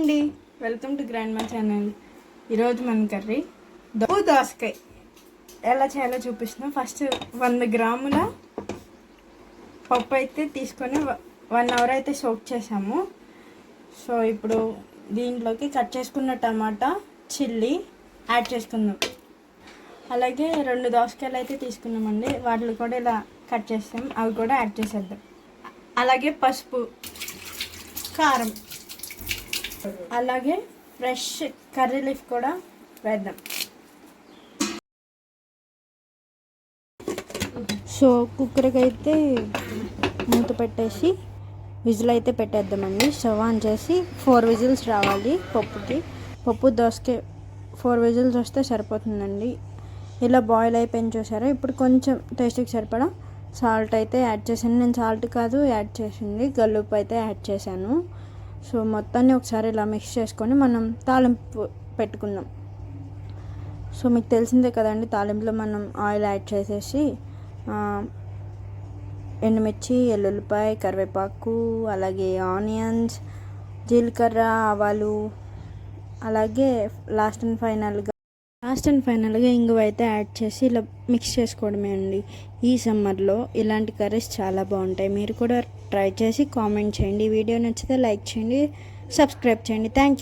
అండి. Welcome to grand మా channel ఈరోజు మన కర్రీ దో దోసకాయ. ఎలా చేయాలో చూపిస్తున్నాం. ఫస్ట్ వంద గ్రాముల పప్పు అయితే తీసుకొని వన్ అవర్ అయితే సోక్ చేసాము. సో ఇప్పుడు దీంట్లోకి కట్ చేసుకున్న టమాటా చిల్లీ యాడ్ చేసుకుందాం. అలాగే రెండు దోసకాయలు అయితే తీసుకున్నామండి. వాటిని కూడా ఇలా కట్ చేస్తాం. అవి కూడా యాడ్ చేసేద్దాం. అలాగే పసుపు కారం అలాగే ఫ్రెష్ కర్రీ లీఫ్ కూడా వేద్దాం. సో కుక్కర్కి అయితే మూత పెట్టేసి విజిల్ అయితే పెట్టేద్దామండి. స్టవ్ ఆన్ చేసి ఫోర్ విజిల్స్ రావాలి పప్పుకి. పప్పు దోసకి ఫోర్ విజిల్స్ వస్తే సరిపోతుందండి. ఇలా బాయిల్ అయిపోయింది చూసారా? ఇప్పుడు కొంచెం టేస్ట్కి సరిపడా సాల్ట్ అయితే యాడ్ చేశాను. నేను సాల్ట్ కాదు యాడ్ చేసింది. గల్లుప్పు అయితే యాడ్ చేశాను. సో మొత్తాన్ని ఒకసారి ఇలా మిక్స్ చేసుకొని మనం తాలింపు పెట్టుకుందాం. సో మీకు తెలిసిందే కదండి తాలింపులో మనం ఆయిల్ యాడ్ చేసేసి ఎండుమిర్చి ఎల్లుల్లిపాయ కరివేపాకు అలాగే ఆనియన్స్ జీలకర్ర ఆవాలు అలాగే లాస్ట్ అండ్ ఫైనల్గా లాస్ట్ అండ్ ఫైనల్గా ఇంగువ అయితే యాడ్ చేసి ఇలా మిక్స్ చేసుకోవడమే అండి. ఈ సమ్మర్లో ఇలాంటి కర్రీస్ చాలా బాగుంటాయి. మీరు కూడా ట్రై చేసి కామెంట్ చేయండి. వీడియో నచ్చితే లైక్ చేయండి సబ్స్క్రైబ్ చేయండి. Thank you.